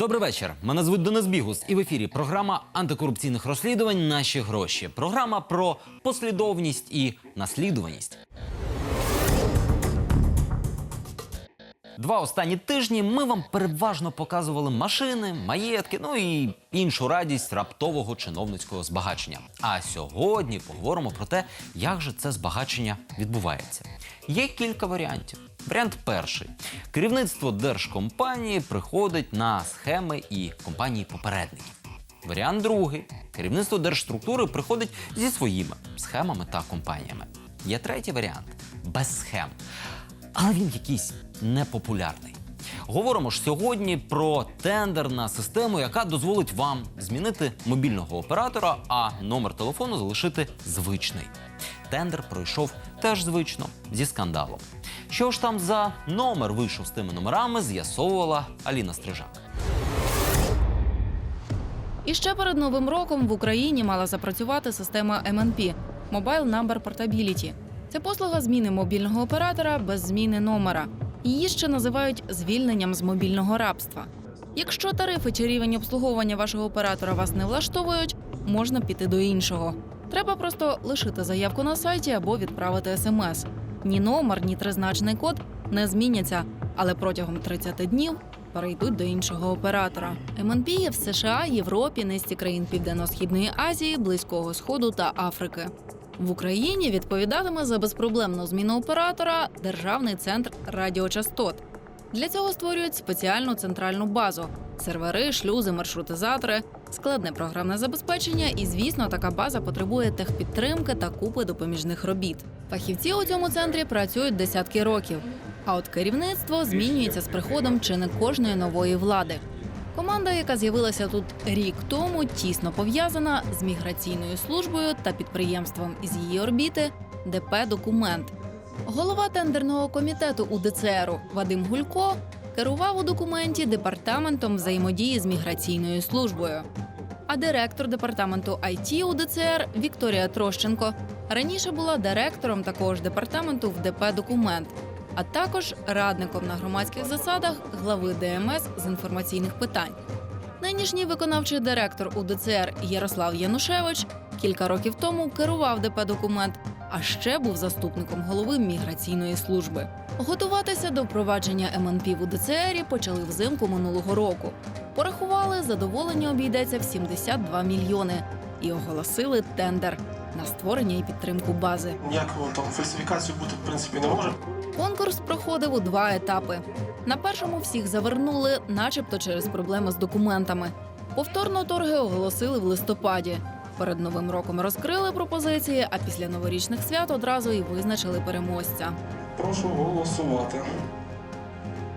Добрий вечір. Мене звуть Денис Бігус, і в ефірі програма антикорупційних розслідувань Наші гроші. Програма про послідовність і наслідуваність. Два останні тижні ми вам переважно показували машини, маєтки, ну і іншу радість раптового чиновницького збагачення. А сьогодні поговоримо про те, як же це збагачення відбувається. Є кілька варіантів. Варіант перший: керівництво держкомпанії приходить на схеми і компанії попередників. Варіант другий: керівництво держструктури приходить зі своїми схемами та компаніями. Є третій варіант без схем. Але він якийсь непопулярний. Говоримо ж сьогодні про тендер на систему, яка дозволить вам змінити мобільного оператора, а номер телефону залишити звичний. Тендер пройшов теж звично зі скандалом. Що ж там за номер вийшов з тими номерами, з'ясовувала Аліна Стрижак. І ще перед новим роком в Україні мала запрацювати система MNP – Mobile Number Portability. Це послуга зміни мобільного оператора без зміни номера. Її ще називають звільненням з мобільного рабства. Якщо тарифи чи рівень обслуговування вашого оператора вас не влаштовують, можна піти до іншого. Треба просто лишити заявку на сайті або відправити смс. Ні номер, ні тризначний код не зміняться, але протягом 30 днів перейдуть до іншого оператора. МНП є в США, Європі, низці країн Південно-Східної Азії, Близького Сходу та Африки. В Україні відповідатиме за безпроблемну зміну оператора Державний центр радіочастот. Для цього створюють спеціальну центральну базу: сервери, шлюзи, маршрутизатори, складне програмне забезпечення, і, звісно, така база потребує техпідтримки та купи допоміжних робіт. Фахівці у цьому центрі працюють десятки років. А от керівництво змінюється з приходом чи не кожної нової влади. Команда, яка з'явилася тут рік тому, тісно пов'язана з міграційною службою та підприємством із її орбіти ДП Документ. Голова тендерного комітету УДЦР Вадим Гулько керував у документі департаментом взаємодії з міграційною службою. А директор департаменту IT УДЦР Вікторія Трощенко раніше була директором такого ж департаменту в ДП Документ, а також радником на громадських засадах глави ДМС з інформаційних питань. Нинішній виконавчий директор УДЦР Ярослав Янушевич кілька років тому керував ДП документ, а ще був заступником голови міграційної служби. Готуватися до впровадження МНП в УДЦРі почали взимку минулого року. Порахували, задоволення обійдеться в 72 мільйони і оголосили тендер на створення і підтримку бази. Ніякого там фальсифікації бути в принципі не може. Конкурс проходив у два етапи. На першому всіх завернули, начебто через проблеми з документами. Повторно торги оголосили в листопаді. Перед новим роком розкрили пропозиції, а після новорічних свят одразу і визначили переможця. Прошу голосувати.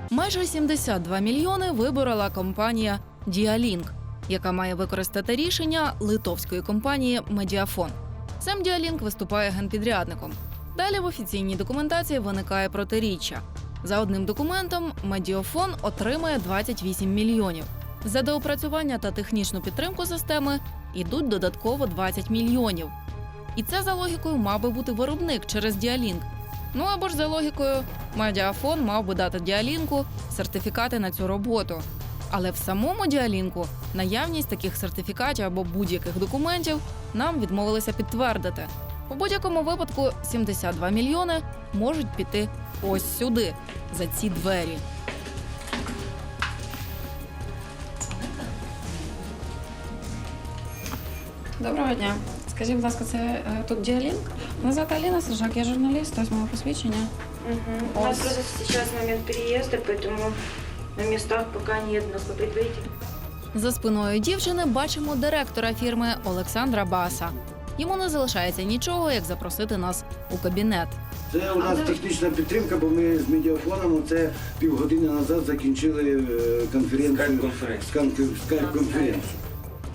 Майже 72 мільйони виборола компанія Діалінк, яка має використати рішення литовської компанії Медіафон. Сам Діалінк виступає генпідрядником. Далі в офіційній документації виникає протиріччя. За одним документом Медіафон отримає 28 мільйонів. За доопрацювання та технічну підтримку системи йдуть додатково 20 мільйонів. І це за логікою мав би бути виробник через Діалінк. Ну або ж за логікою, Медіафон мав би дати діалінку сертифікати на цю роботу. Але в самому діалінку наявність таких сертифікатів або будь-яких документів нам відмовилися підтвердити. У будь-якому випадку 72 мільйони можуть піти ось сюди, за ці двері. Доброго дня. Скажіть, будь ласка, це е, тут діалінк? Мене звати Аліна Сержак, я журналіст, ось моє посвідчення. Мгм. У нас просто сейчас момент переезда, поэтому на местах пока нет нас по предварительному. За спиною дівчини бачимо директора фірми Олександра Баса. Йому не залишається нічого, як запросити нас у кабінет. Це у нас технічна підтримка, бо ми з медіафоном це півгодини назад закінчили е, конференцію. Скайп-конференцію.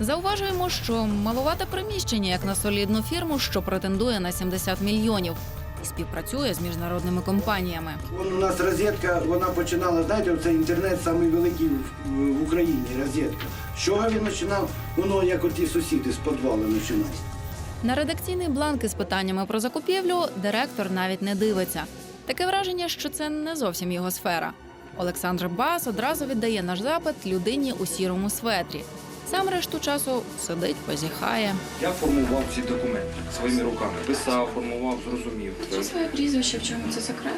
Зауважуємо, що малувате приміщення як на солідну фірму, що претендує на 70 мільйонів і співпрацює з міжнародними компаніями. Вон у нас розетка, вона починала, знаєте, це інтернет самий великий в, в Україні, розетка. З чого він починав? Воно як оті сусіди з підвалу починав. На редакційний бланк із питаннями про закупівлю директор навіть не дивиться. Таке враження, що це не зовсім його сфера. Олександр Бас одразу віддає наш запит людині у сірому светрі. Сам решту часу сидить, позіхає. Я формував ці документи своїми руками. Писав, формував, зрозумів. Що своє прізвище, в чому це секрет?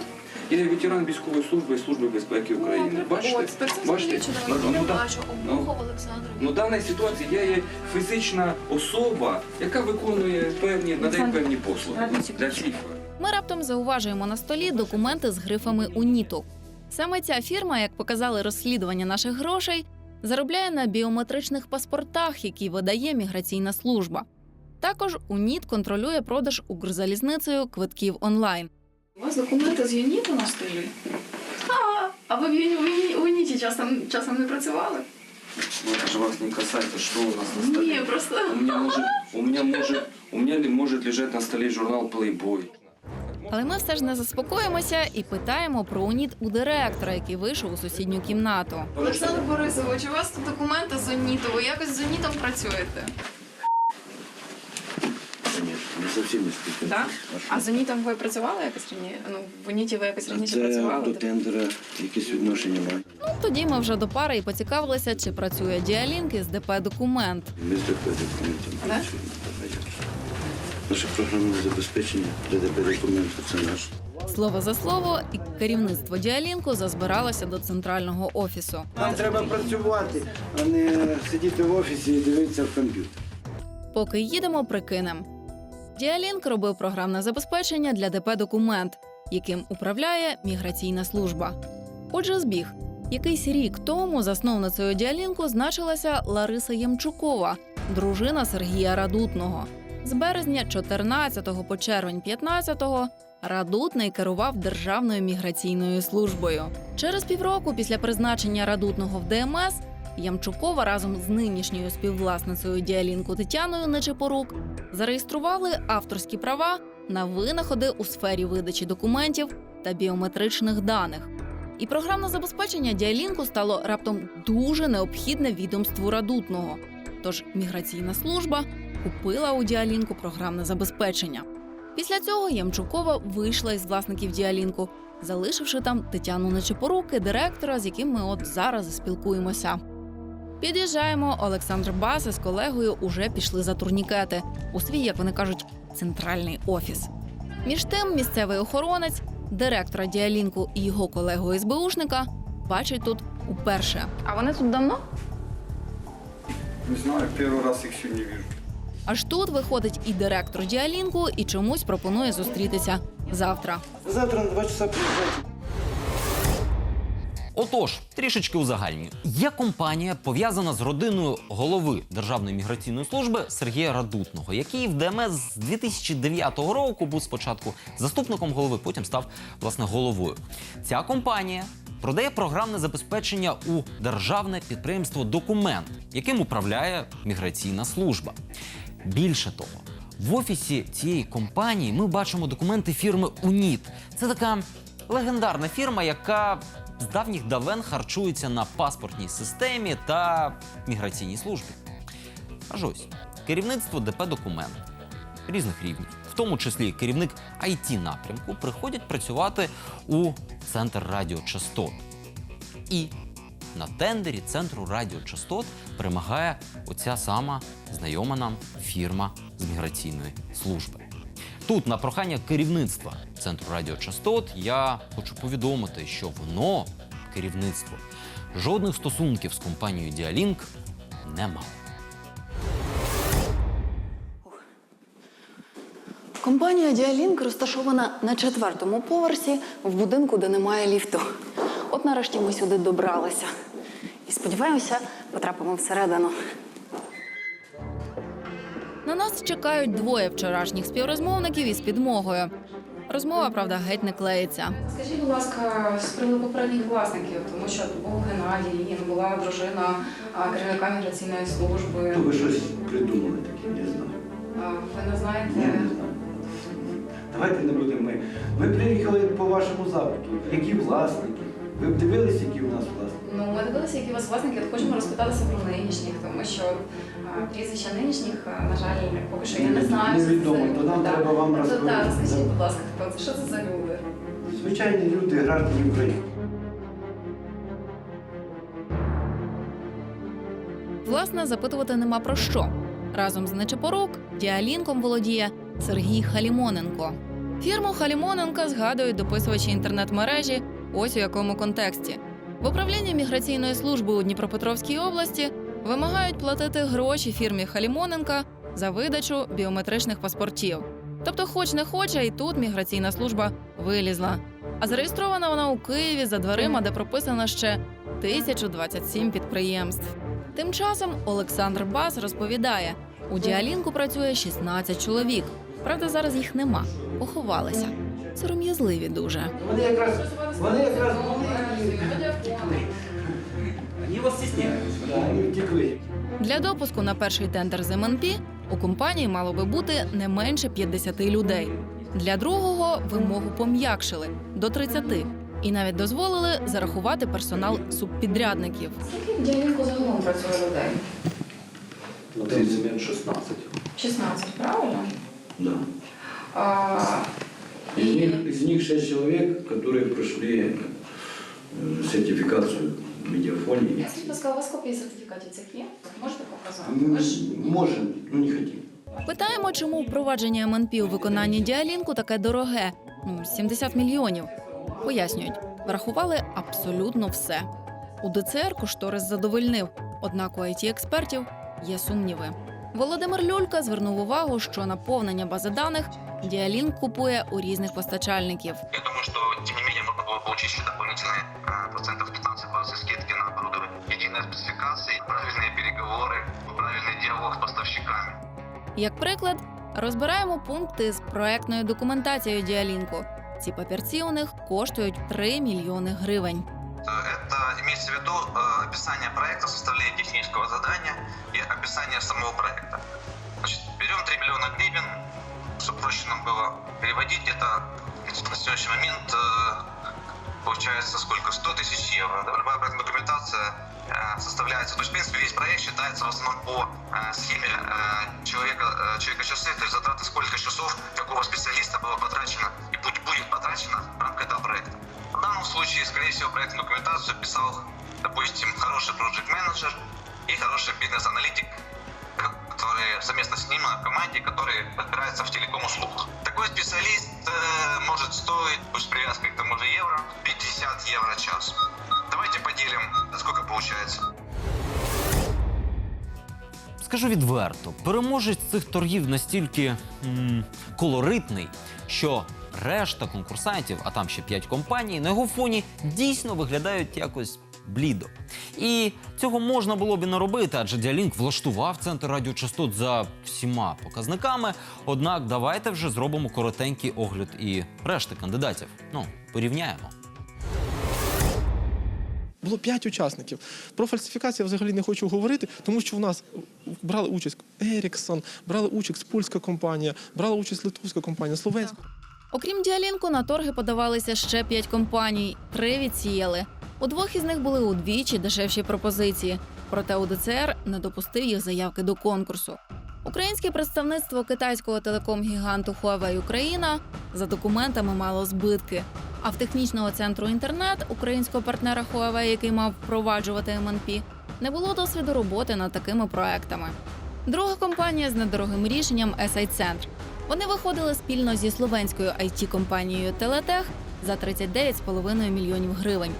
Я є ветеран військової служби і служби безпеки України. Бачите? От, Бачите? чудово. Ну, ну, да. Ну. Олександра. Ну, в даній ситуації я є фізична особа, яка виконує певні, надає певні послуги для всіх. Ми раптом зауважуємо на столі документи з грифами УНІТу. Саме ця фірма, як показали розслідування наших грошей, заробляє на біометричних паспортах, які видає міграційна служба. Також УНІТ контролює продаж Укрзалізницею квитків онлайн. У вас документи з ЮНІТу на столі? А, а ви в Юні- в Юні- у ЮНІТі часом, часом не працювали? Ну, это же вас не касается, что у нас на столе. Ні, просто У меня может, у меня может, у меня может лежать на столе журнал Playboy. Але ми все ж не заспокоїмося і питаємо про УНІТ у директора, який вийшов у сусідню кімнату. Олександр Борисович, у вас тут документи з ЮНІТу, ви якось з ЮНІТом працюєте? Не зовсім не співпрацює. Так? А з ЮНІТом ви працювали якось раніше? Ну, в ЮНІТі ви якось раніше Це працювали? до тендера якесь відношення має. Ну тоді ми вже до пари і поцікавилися, чи працює діалінк із ДП документ. Ми з ДП документами Да? працюємо. Наше програмне забезпечення ДДП документу це наш. Слово за слово, і керівництво діалінку зазбиралося до центрального офісу. Нам треба працювати, а не сидіти в офісі і дивитися в комп'ютер. Поки їдемо, прикинем. Діалінк робив програмне забезпечення для ДП документ, яким управляє міграційна служба. Отже, збіг. Якийсь рік тому засновницею діалінку значилася Лариса Ємчукова, дружина Сергія Радутного. З березня 14 по червень 15 Радутний керував Державною міграційною службою. Через півроку після призначення Радутного в ДМС Ямчукова разом з нинішньою співвласницею діалінку Тетяною Нечепорук зареєстрували авторські права на винаходи у сфері видачі документів та біометричних даних. І програмне забезпечення діалінку стало раптом дуже необхідне відомству радутного. Тож міграційна служба купила у діалінку програмне забезпечення. Після цього Ямчукова вийшла із власників діалінку, залишивши там Тетяну Нечепорук і директора, з яким ми от зараз спілкуємося. Під'їжджаємо. Олександр Бас із колегою уже пішли за турнікети у свій, як вони кажуть, центральний офіс. Між тим, місцевий охоронець, директора діалінку і його колегу СБУшника бачить тут уперше. А вони тут давно? Не знаю, первый раз их сегодня вижу. Аж тут виходить і директор діалінку, і чомусь пропонує зустрітися завтра. Завтра на 2 часа приїжджайте. Отож, трішечки узагальнюю. Є компанія, пов'язана з родиною голови Державної міграційної служби Сергія Радутного, який в ДМС з 2009 року був спочатку заступником голови, потім став власне головою. Ця компанія продає програмне забезпечення у державне підприємство Документ, яким управляє міграційна служба. Більше того, в офісі цієї компанії ми бачимо документи фірми УНІТ. Це така легендарна фірма, яка з давніх давен харчується на паспортній системі та міграційній службі. Аж ось керівництво ДП документ різних рівнів, в тому числі керівник it напрямку, приходять працювати у центр радіочастот. І на тендері центру радіочастот перемагає оця сама знайома нам фірма з міграційної служби. Тут, на прохання керівництва центру радіочастот, я хочу повідомити, що воно, керівництво, жодних стосунків з компанією Діалінк не мало. Компанія Діалінк розташована на четвертому поверсі в будинку, де немає ліфту. От нарешті ми сюди добралися. І сподіваємося, потрапимо всередину. На нас чекають двоє вчорашніх співрозмовників із підмогою. Розмова, правда, геть не клеїться. Скажіть, будь ласка, з приводу попередніх власників, тому що був Геннадій, була дружина керівника міграційної служби. То ви щось придумали таке, я знаю. Ви не знаєте? Ні, не знаю. Давайте не будемо ми. Ми приїхали по вашому запиту. Які власники? Ви б дивились, які у нас власники? Ну, ми дивилися, які у вас власники, от хочемо розпитатися про нинішніх, тому що прізвища нинішніх, на жаль, поки що я не знаю. Невідомо, то нам треба вам Так. Розповісти. Так, розкажіть, будь ласка, хто це? Що це за люди? Звичайні люди, граждані України. Власне, запитувати нема про що. Разом з Нечепорук діалінком володіє Сергій Халімоненко. Фірму Халімоненка згадують дописувачі інтернет-мережі. Ось у якому контексті. В управлінні міграційної служби у Дніпропетровській області вимагають платити гроші фірмі Халімоненка за видачу біометричних паспортів. Тобто, хоч не хоч, а і тут міграційна служба вилізла. А зареєстрована вона у Києві за дверима, де прописано ще 1027 підприємств. Тим часом Олександр Бас розповідає: у діалінку працює 16 чоловік. Правда, зараз їх нема, поховалися. Сором'язливі дуже. Вони якраз, вони якраз були і Вони вас. Да, втекли. Для допуску на перший тендер з МНП у компанії мало би бути не менше 50 людей. Для другого вимогу пом'якшили до 30. І навіть дозволили зарахувати персонал субпідрядників. Скільки в діалінку загалом працює людей? На даний момент 16. 16, правильно? Да. А, Из них, из них 6 человек, которые прошли сертификацию медиафонии. скажіть, будь ласка, у вас копії сертифікатів цих є? Можете показати? Ви ж М, Можем, не хотим. Питаємо, чому впровадження МНП у виконанні діалінку таке дороге ну, 70 мільйонів. Пояснюють, врахували абсолютно все. У ДЦР кошторис задовольнив, однак у it експертів є сумніви. Володимир Люлька звернув увагу, що наповнення бази даних діалінк купує у різних постачальників. Я думаю, что, тем не менее, можно было получить еще дополнительные э, процентов 15 скидки на оборудование. Единые спецификации, правильные переговоры, правильный диалог с поставщиками. Як приклад, розбираємо пункти з проектною документацією діалінку. Ці папірці у них коштують 3 мільйони гривень. Э, Это имеется в виду э, описание проекта, составление технического задания и описание самого проекта. Значит, берем 3 миллиона гривен, чтобы проще нам было переводить, это на сегодняшний момент э, получается сколько? 100 тысяч евро. Любая проектная документация э, составляется, то есть, в принципе, весь проект считается в основном по э, схеме э, человека, э, человека часы, то есть затраты, сколько часов какого специалиста было потрачено и будет потрачено в рамках этого проекта. В данном случае, скорее всего, проектную документацию писал, допустим, хороший проект-менеджер и хороший бизнес-аналитик, который совместно с ним в команде, который разбирается в телеком-услугах. Такой специалист э, может стоить, пусть с привязкой к тому же евро, 50 евро в час. Давайте поделим, сколько получается. Скажу відверто, переможець цих торгів настільки м, колоритний, що решта конкурсантів, а там ще п'ять компаній, на його фоні дійсно виглядають якось блідо. І цього можна було б і не робити, адже Діалінк влаштував центр радіочастот за всіма показниками. Однак давайте вже зробимо коротенький огляд і решти кандидатів. Ну, порівняємо. Було п'ять учасників. Про фальсифікацію я взагалі не хочу говорити, тому що в нас брали участь Еріксон, брали участь польська компанія, брала участь литовська компанія, словенська. Окрім діалінку, на торги подавалися ще п'ять компаній. Три відсіяли. У двох із них були удвічі дешевші пропозиції. Проте УДЦР не допустив їх заявки до конкурсу. Українське представництво китайського телеком-гіганту Huawei Україна за документами мало збитки. А в технічного центру інтернет українського партнера Huawei, який мав впроваджувати МНП, не було досвіду роботи над такими проектами. Друга компанія з недорогим рішенням SI Центр. Вони виходили спільно зі словенською it компанією Телетех за 39,5 мільйонів гривень.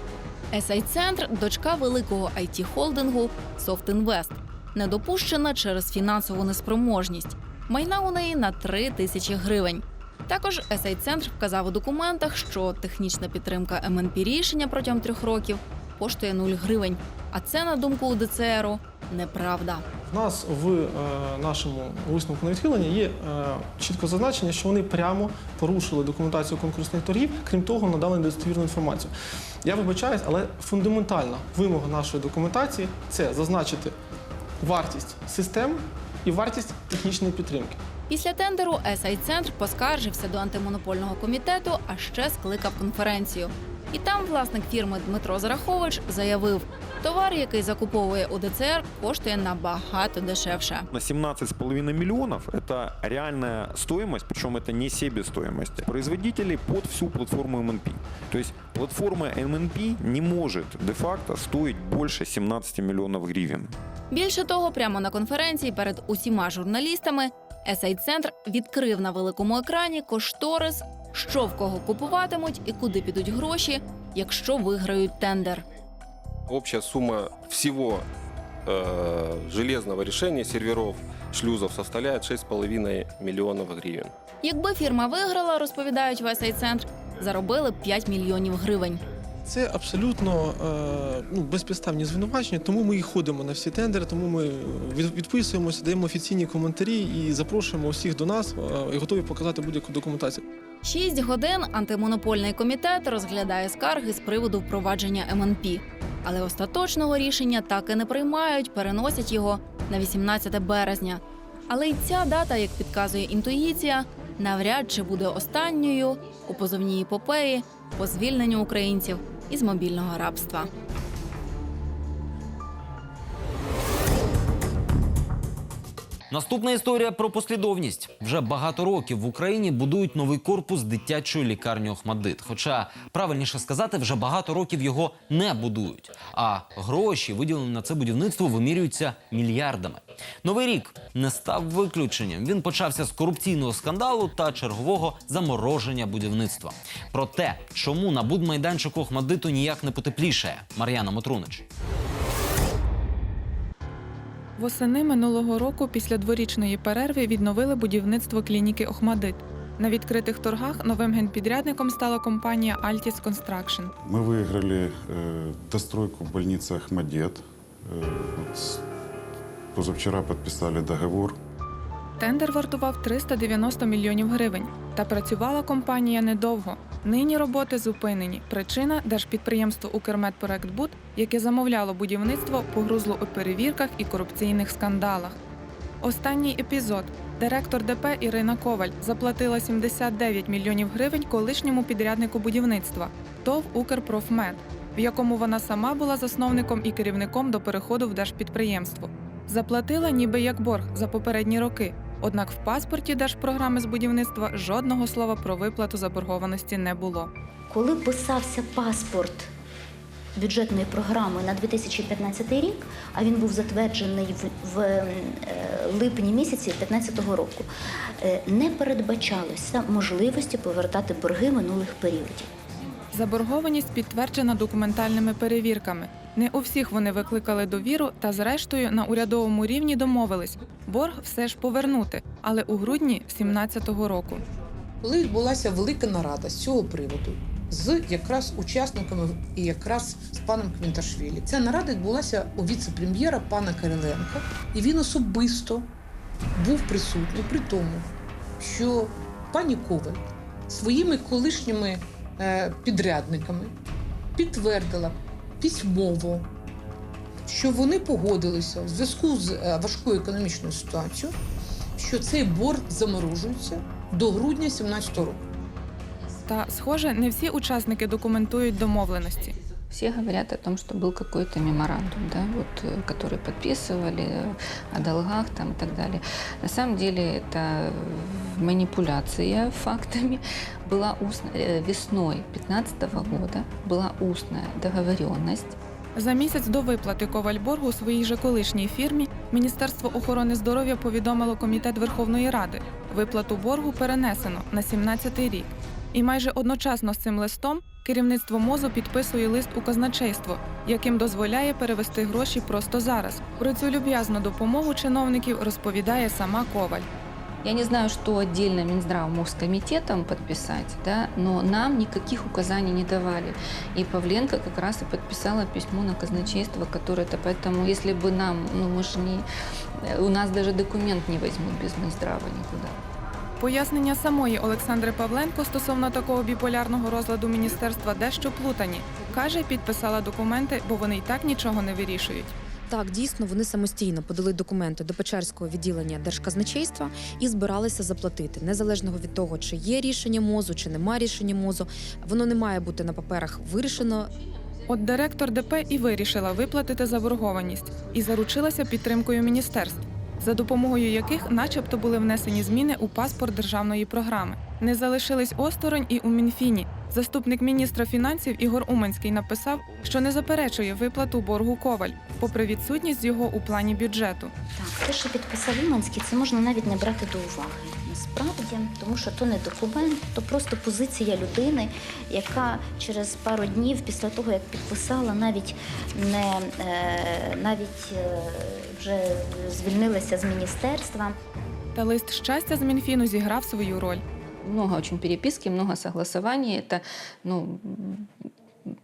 SI Центр дочка великого it холдингу Софтінвест, не допущена через фінансову неспроможність. Майна у неї на 3 тисячі гривень. Також SI Центр вказав у документах, що технічна підтримка МНП рішення протягом трьох років коштує 0 гривень. А це, на думку УДЦРу, неправда. В нас в е, нашому висновку на відхилення є е, чітко зазначення, що вони прямо порушили документацію конкурсних торгів, крім того, надали недостовірну інформацію. Я вибачаюсь, але фундаментальна вимога нашої документації це зазначити вартість систем і вартість технічної підтримки. Після тендеру SI Центр поскаржився до антимонопольного комітету, а ще скликав конференцію. І там власник фірми Дмитро Зарахович заявив, товар, який закуповує УДЦР, коштує набагато дешевше. На 17,5 миллионов это реальная стоимость, причем это не себестоимость производителей под всю платформу MNP. То есть платформа MNP не может де-факто стоить больше 17 миллионов гривен. Більше того, прямо на конференції перед усіма журналістами SI Центр відкрив на великому екрані кошторис, що в кого купуватимуть і куди підуть гроші, якщо виграють тендер. Общая сумма всего э, железного решения серверов, шлюзов составляет 6,5 миллионов гривен. Якби фірма виграла, розповідають весь Центр, заробили б 5 мільйонів гривень. Це абсолютно е, ну, безпідставні звинувачення, тому ми і ходимо на всі тендери, тому ми відписуємося, даємо офіційні коментарі і запрошуємо усіх до нас е, і готові показати будь-яку документацію. Шість годин антимонопольний комітет розглядає скарги з приводу впровадження МНП. Але остаточного рішення так і не приймають, переносять його на 18 березня. Але й ця дата, як підказує інтуїція, навряд чи буде останньою у позовній епопеї по звільненню українців із мобільного рабства. Наступна історія про послідовність. Вже багато років в Україні будують новий корпус дитячої лікарні Охмадит. Хоча правильніше сказати, вже багато років його не будують. А гроші, виділені на це будівництво, вимірюються мільярдами. Новий рік не став виключенням. Він почався з корупційного скандалу та чергового замороження будівництва. Про те, чому на будмайданчику Охмадиту ніяк не потеплішає, Мар'яна Мотрунич. Восени минулого року після дворічної перерви відновили будівництво клініки Охмадит. На відкритих торгах новим генпідрядником стала компанія Altis Construction. Мы выиграли э, достройку больницы Ахмадет. Э, вот с- позавчера подписали договор. Тендер вартував 390 мільйонів гривень. Та працювала компанія недовго. Нині роботи зупинені. Причина держпідприємство Укрмедпроектбуд, яке замовляло будівництво, погрузло у перевірках і корупційних скандалах. Останній епізод. Директор ДП Ірина Коваль заплатила 79 мільйонів гривень колишньому підряднику будівництва ТОВ Укрпрофмед, в якому вона сама була засновником і керівником до переходу в держпідприємство. Заплатила ніби як борг за попередні роки. Однак в паспорті держпрограми з будівництва жодного слова про виплату заборгованості не було. Коли писався паспорт бюджетної програми на 2015 рік, а він був затверджений в, в е, липні місяці 2015 року, е, не передбачалося можливості повертати борги минулих періодів. Заборгованість підтверджена документальними перевірками. Не у всіх вони викликали довіру, та зрештою на урядовому рівні домовились борг все ж повернути, але у грудні 2017 року. коли відбулася велика нарада з цього приводу з якраз учасниками і якраз з паном Квінташвілі. Ця нарада відбулася у віце-прем'єра пана Кириленка, і він особисто був присутній при тому, що пані Коваль своїми колишніми е, підрядниками підтвердила письмово, що вони погодилися в зв'язку з е, важкою економічною ситуацією, що цей борг заморожується до грудня 2017 року. Та, схоже, не всі учасники документують домовленості. Все говорят о том, что был какой-то меморандум, да, вот, э, который подписывали э, о долгах там, и так далее. На самом деле это манипуляция фактами. Была устная, э, весной 2015 года была устная договоренность За місяць до виплати Ковальборгу своїй же колишній фірмі Міністерство охорони здоров'я повідомило Комітет Верховної Ради. Виплату боргу перенесено на 17-й рік. І майже одночасно з цим листом керівництво МОЗу підписує лист у казначейство, яким дозволяє перевести гроші просто зараз. Про цю люб'язну допомогу чиновників розповідає сама Коваль. Я не знаю, что отдельно Минздрав мог с комитетом подписать, да, но нам никаких указаний не давали. И Павленко как раз и подписала письмо на казначейство, которое это поэтому, если бы нам, ну мы же не, у нас даже документ не возьмут без Минздрава никуда. Пояснення самої Олександри Павленко стосовно такого біполярного розладу міністерства дещо плутані. Каже, підписала документи, бо вони й так нічого не вирішують. Так, дійсно, вони самостійно подали документи до Печерського відділення Держказначейства і збиралися заплатити, незалежно від того, чи є рішення мозу, чи нема рішення мозу. Воно не має бути на паперах вирішено. От директор ДП і вирішила виплатити заборгованість і заручилася підтримкою міністерств, за допомогою яких, начебто, були внесені зміни у паспорт державної програми. Не залишились осторонь і у Мінфіні. Заступник міністра фінансів Ігор Уманський написав, що не заперечує виплату боргу Коваль, попри відсутність його у плані бюджету. Так, те, що підписав Уманський, це можна навіть не брати до уваги. Насправді, тому що то не документ, то просто позиція людини, яка через пару днів після того, як підписала, навіть не е, навіть е, вже звільнилася з міністерства. Та лист щастя з Мінфіну зіграв свою роль. Много очень переписки, много согласований. Это, ну,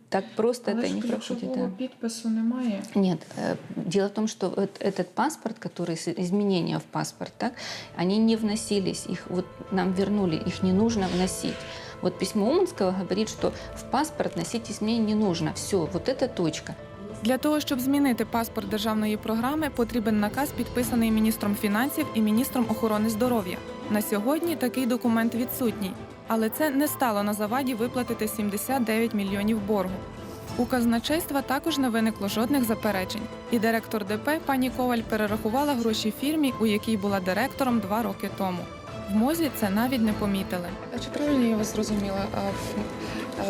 так просто это не проходит. да. підпису немає. Нет, э, дело в том, что вот этот паспорт, который с- изменения в паспорт, так, они не вносились, их вот нам вернули, их не нужно вносить. Вот письмо Уманского говорит, что в паспорт вносить изменения не нужно. Все, вот это точка. Для того, щоб змінити паспорт державної програми, потрібен наказ, підписаний міністром фінансів і міністром охорони здоров'я. На сьогодні такий документ відсутній, але це не стало на заваді виплатити 79 мільйонів боргу. У казначейства також не виникло жодних заперечень, і директор ДП пані Коваль перерахувала гроші фірмі, у якій була директором два роки тому. В мозі це навіть не помітили. А чи правильно я вас зрозуміла?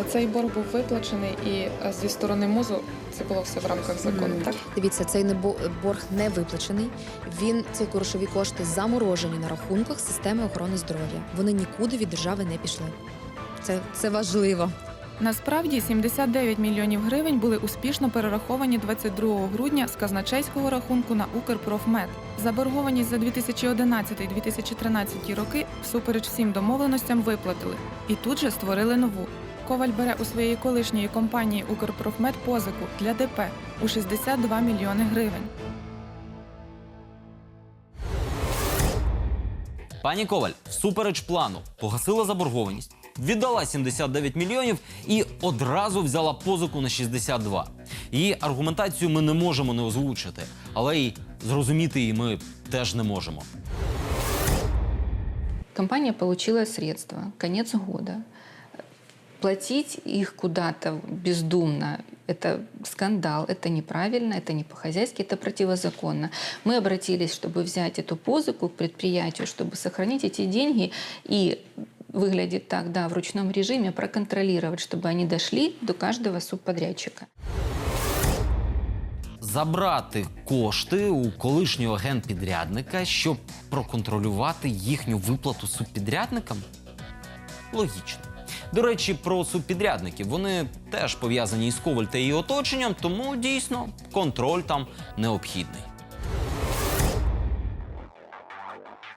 Цей борг був виплачений і зі сторони мозу це було все в рамках закону, так? Дивіться, цей не борг не виплачений. Він ці грошові кошти заморожені на рахунках системи охорони здоров'я. Вони нікуди від держави не пішли. Це, це важливо. Насправді 79 мільйонів гривень були успішно перераховані 22 грудня з казначейського рахунку на Укрпрофмед. Заборгованість за 2011-2013 роки всупереч всім домовленостям виплатили і тут же створили нову. Коваль бере у своєї колишньої компанії Укрпрофмед позику для ДП у 62 мільйони гривень. Пані Коваль, всупереч плану, погасила заборгованість, віддала 79 мільйонів і одразу взяла позику на 62. Її аргументацію ми не можемо не озвучити, але й зрозуміти її ми теж не можемо. Компания получила средства, конец года Платить их куда-то бездумно – это скандал, это неправильно, это не по-хозяйски, это противозаконно. Мы обратились, чтобы взять эту позыку к предприятию, чтобы сохранить эти деньги и выглядит так, да, в ручном режиме, проконтролировать, чтобы они дошли до каждого субподрядчика. Забрати кошти у колишнього генпідрядника, щоб проконтролювати їхню виплату субпідрядникам? Логічно. До речі, про субпідрядників вони теж пов'язані із Коваль та її оточенням, тому дійсно контроль там необхідний.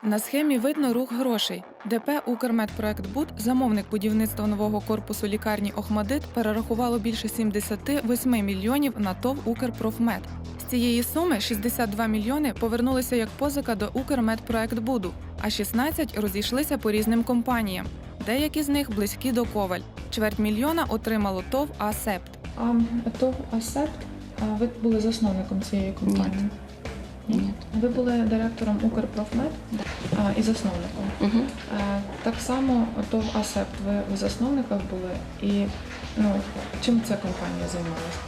На схемі видно рух грошей. ДП «Укрмедпроектбуд», замовник будівництва нового корпусу лікарні Охмадит, перерахувало більше 78 мільйонів на ТОВ «Укрпрофмед». З цієї суми 62 мільйони повернулися як позика до «Укрмедпроектбуду», а 16 розійшлися по різним компаніям. Деякі з них близькі до Коваль. Чверть мільйона отримало ТОВ «Асепт». А ТОВ Асепт, ви були засновником цієї компанії? Ні. Ви були директором Укрпрофмед а, і засновником. Е, Так само ТОВ Асепт, ви в засновниках були і ну, чим ця компанія займалася?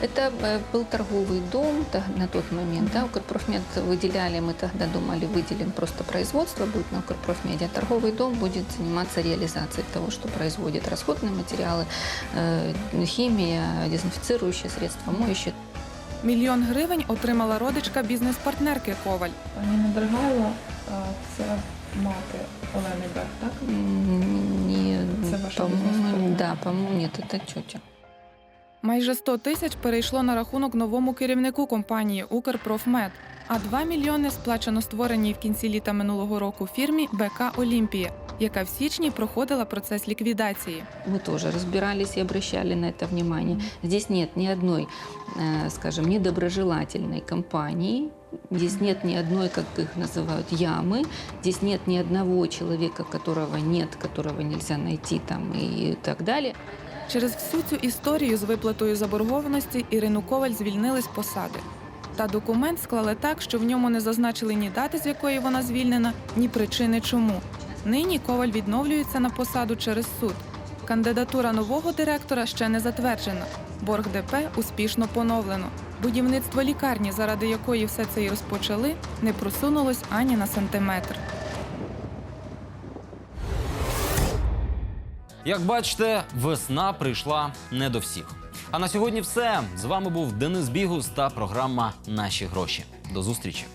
Это э, был торговый дом та- на тот момент. Да, Укрпрофмед выделяли, мы тогда думали, выделим просто производство будет на Укрпрофмеде, а торговый дом будет заниматься реализацией того, что производит расходные материалы, э, химия, дезинфицирующие средства, моющие. Мільйон гривень отримала родичка бізнес-партнерки Коваль. Пані Недергайло, це мати Олени Бек, так? М, Не, Это ваша по-моему, бизнес-партнер? да, по-моему, нет, это тетя. Майже 100 тисяч перейшло на рахунок новому керівнику компанії Укрпрофмед. А 2 мільйони сплачено створеній в кінці літа минулого року фірмі БК Олімпія, яка в січні проходила процес ліквідації. Мы тоже разбирались и обращали на это внимание. Здесь нет ни одной, э, скажем, недоброжелательной компании, здесь нет ни одной, как их называют, ямы, здесь нет ни одного человека, которого нет, которого нельзя найти там и так далее. Через всю цю історію з виплатою заборгованості Ірину Коваль звільнили з посади. Та документ склали так, що в ньому не зазначили ні дати, з якої вона звільнена, ні причини чому. Нині Коваль відновлюється на посаду через суд. Кандидатура нового директора ще не затверджена. Борг ДП успішно поновлено. Будівництво лікарні, заради якої все це і розпочали, не просунулось ані на сантиметр. Як бачите, весна прийшла не до всіх. А на сьогодні все. З вами був Денис Бігус та програма Наші гроші. До зустрічі.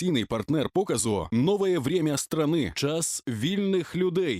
Информационный партнер показу «Новое время страны. Час вильных людей».